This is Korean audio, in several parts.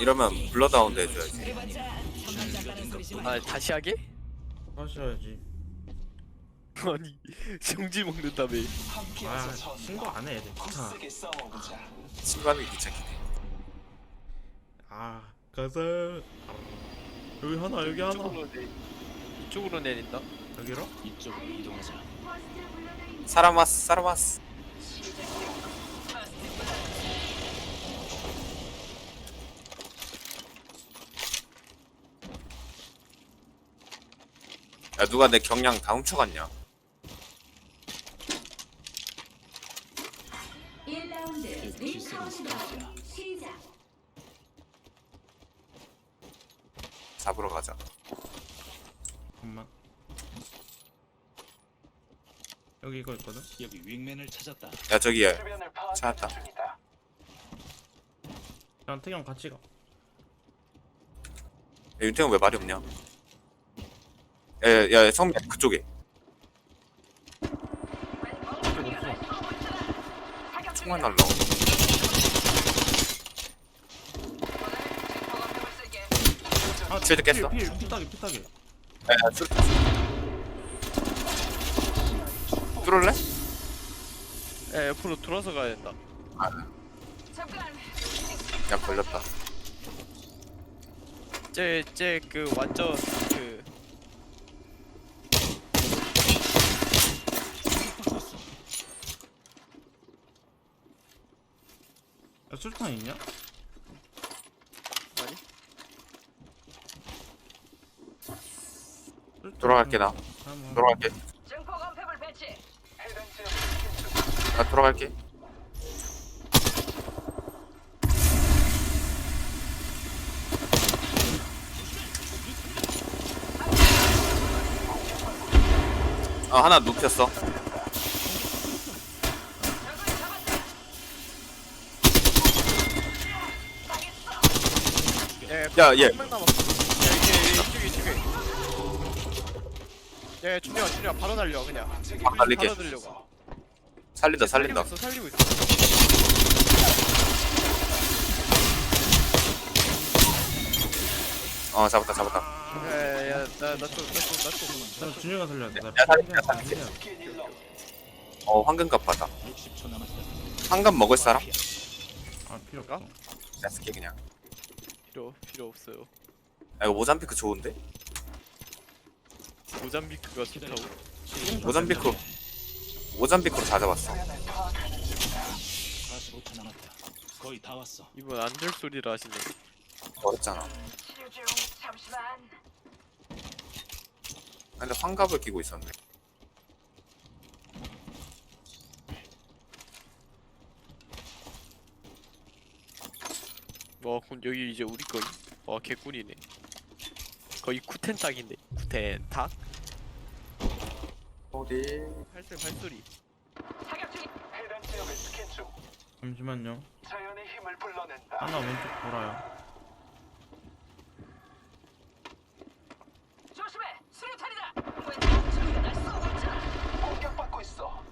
이러면 블러 다운드 해줘야지 아 다시 하게? 하셔야지. 아니 성질 먹는다며 아 신고 안 해. 애들. 귀찮아. 친구하는 게 귀찮긴 해 아 가자. 여기 하나 여기 하나. 이쪽으로 내 이쪽으로 내린다 여기로? 이쪽으로 이동하자. 사라마스 사라마스 야 누가 내 경량 다 훔쳐갔냐 1라운드 링 카운트다운 시작. 잡으러 가자 잠깐만. 여기 이거 있거든. 여기 윙맨을 찾았다. 야 저기 야 찾았다 난 태경 같이 가. 야, 윤태형 왜 말이 없냐 야야 성민 그쪽에 이쪽 없어. 총알 날라 아 쉴드 깼어? 필, 필, 피따기 피따기. 야야 뚫 뚫을래? 야 옆으로 돌아서 가야 된다 야 걸렸다 쟤 쟤 그 완전 그 술탄 있냐? 아니? 술탄 돌아갈게 나. 돌아갈게. 나 돌아갈게. 아 하나 눕혔어 야, 얘. 한명 남았어 야 이게 이쪽에 이쪽에 야 준영아 준영아 바로 날려 그냥 막 날릴게 바로 들려가 살린다 살린다 살리고 있어 살리고 있어 어 잡았다 잡았다 야야 나 나 좀 나 좀 나 좀 나 준영아 살려야 돼. 나 야, 살릴게, 살릴게. 필요해. 어 황금갑 받아 60초 남았다. 황금 먹을 사람? 아 필요 없어. 야 쓸게 그냥 필요 필요 없어요. 야 이거 모잠비크 좋은데? 모잠비크가 좋다고? 모잠비크. 모잠비크로 다 잡았어. 45초 남았다. 거의 다 왔어. 이분 안될 소리를 하시네. 어렵잖아 근데 환갑을 끼고 있었네 와 그럼 여기 이제 우리 거이 와 개꿀이네 거의 쿠텐 딱인데 쿠텐 탁 어디 팔소리 팔소리 해당 지역을 스캔 중 잠시만요. 자연의 힘을 불러낸다. 하나 왼쪽 돌아요. 조심해. 수류탄이다. 왜 저기가 날 쏘고 있잖아. 공격받고 있어.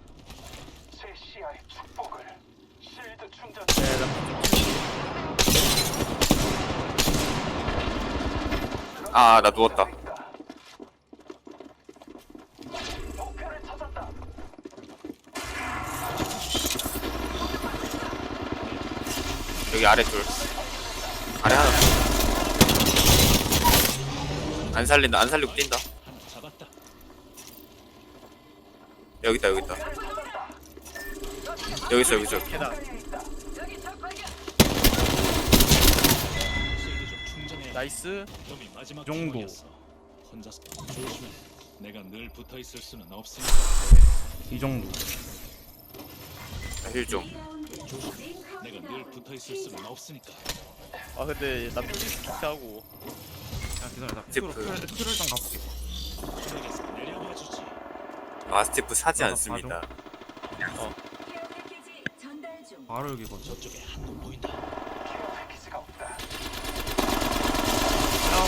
제 시야의 축복을 실드 충전. 아 나 누웠다. 여기 아래 둘. 아래 하나 안 살린다. 안 살리고 뛴다. 여기 있다 여기 있다. 여기 있어 여기 있어. 계단 나이스 놈이 마지막 이 정도. 혼자서 조심해. 내가 늘 붙어 있을 수는 없으니까. 이 정도. 힐좀 조심해. 내가 늘 붙어 있을 수는 없으니까. 아 근데 나 피지스 하고 야 기다려 나 지프. 피로 피로 피로 좀 가볼게. 내게서 내려와 주지. 마스티프 사지 나도 않습니다 중. 바로 여기거든. 저쪽에 한놈 보인다.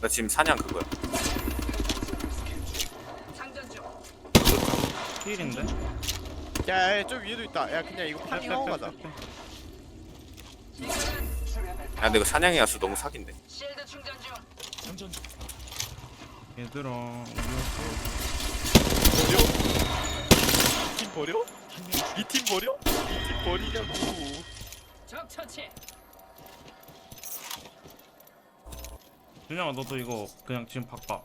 나 지금 사냥 그거야. 필인데? 야, 야, 저 위에도 있다. 야, 그냥 이거 파밍하고 가자. 야 근데 이거 사냥이 와서 너무 사기인데 실드 충전 중. 장전 중. 얘들아 팀 버려? 이 팀 버려? 이 팀 버리냐고. 적 처치. 준영아 너도 이거 그냥 지금 바꿔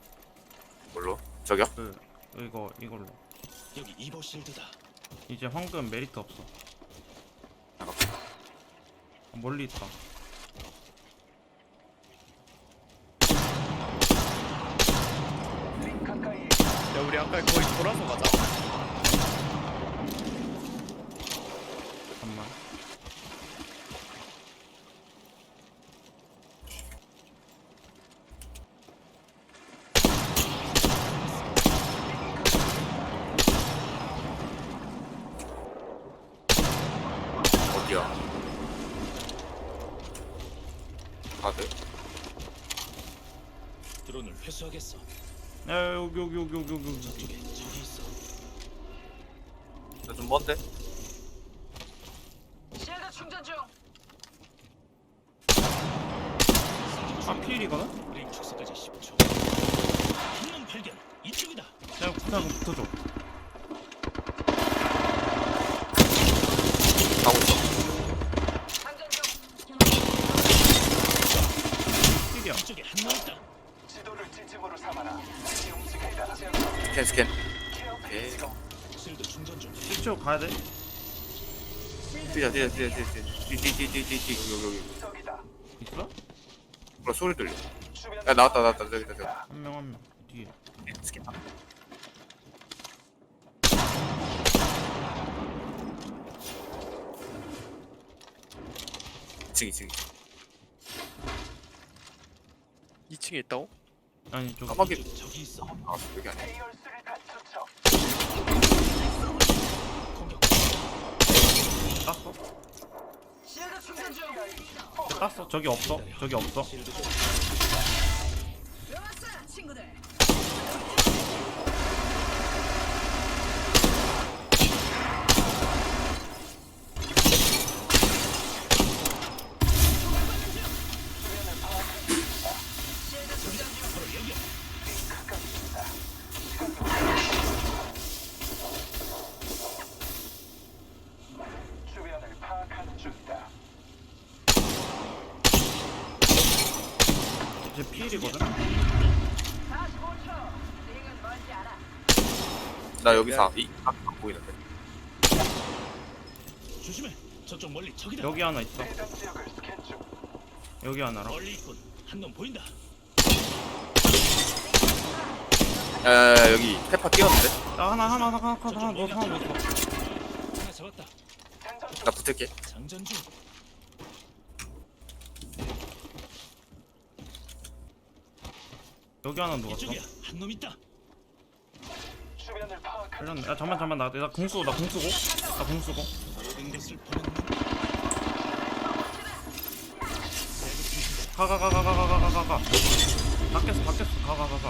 뭘로? 저기요? 그 이거 이걸로 여기 이버 실드다. 이제 황금 메리트 없어 잠깐만 멀리 있다 야, 우리 아까 거의 돌아서 가자. 어디야? 가드? 드론을 회수하겠어. 야 여기 여기 여기 여기 여기 여기 저쪽에 적이 있어. 나좀 먼데? 실드 충전 중. 아 필이거든? 링 축소까지 10초. 한명 발견. 이쪽이다. 야 구타고 붙어줘 가고 있어 장전 중. 필이야 이쪽에 한 명 있다. 지침으로 삼아라. 이제 움직이다 스캔 스캔. 케어 오케이. 패키지가 실드 충전 중. 1초 가야 돼? 뛰자 뛰자 뛰자 뛰자 뛰뛰뛰뛰뛰 여기 여기 여기. 적이다. 있어? 뭐야 소리 들려. 주변 야 나왔다 나왔다. 저기다 저기. 한명 한 명. 뒤에. 스캔. 층 2층 2층에 있다고? 아니 저기 까마귀. 이쪽, 저기 있어. 아 여기 아니야? 땄어? 땄어? 저기 없어? 저기 없어? 나 여기서 이 아, 안 보이는데 조심해. 저쪽 멀리 적이다. 여기 하나 있어 여기 하나랑 멀리 있군. 한놈 보인다. 야야야 여기 페파 뛰었는데 야 하나 하나 하나 하나 하나 하나 너 하나 넣었어 하나 잡았다. 장전 중나 붙을게 장전 중. 여기 하나 넣었어 이쪽이야. 한 놈 있다. 걸렸네. 야 잠만 잠만. 나나공 쓰고 나공 쓰고. 나공 쓰고. 모든 것을 보는 눈. 가가가가가가가 가가. 닦겠어 닦겠어 가가 가가.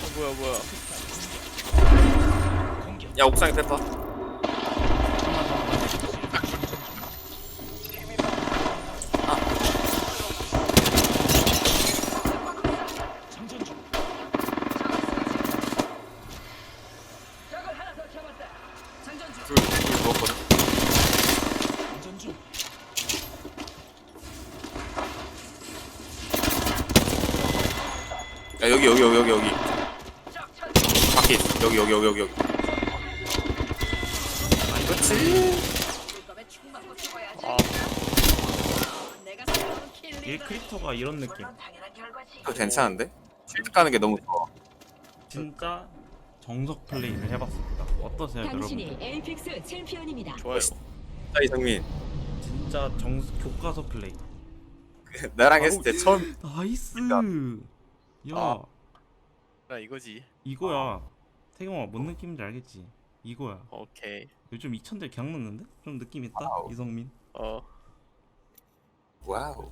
어, 뭐야, 뭐야. 야 옥상에 페파 여기 여기 여기 여기. 밖에 있어 여기 여기 여기 여기 여기 그렇지. 아. 1크리터가 이런 느낌. 그거 괜찮은데? 쉴드 까는 게 너무 좋아 진짜 정석 플레이를 해봤습니다 어떠세요 당신이 여러분 에이픽스 챔피언입니다. 좋아요. 자 이성민 진짜 정 교과서 플레이 나랑 했을 때 처음 나이스 야 아. 나 이거지. 이거야 태경아 뭔 느낌인지 알겠지 이거야 오케이. 요즘 2000대 그냥 넣는데? 좀 느낌 있다 아우. 이성민 어. 와우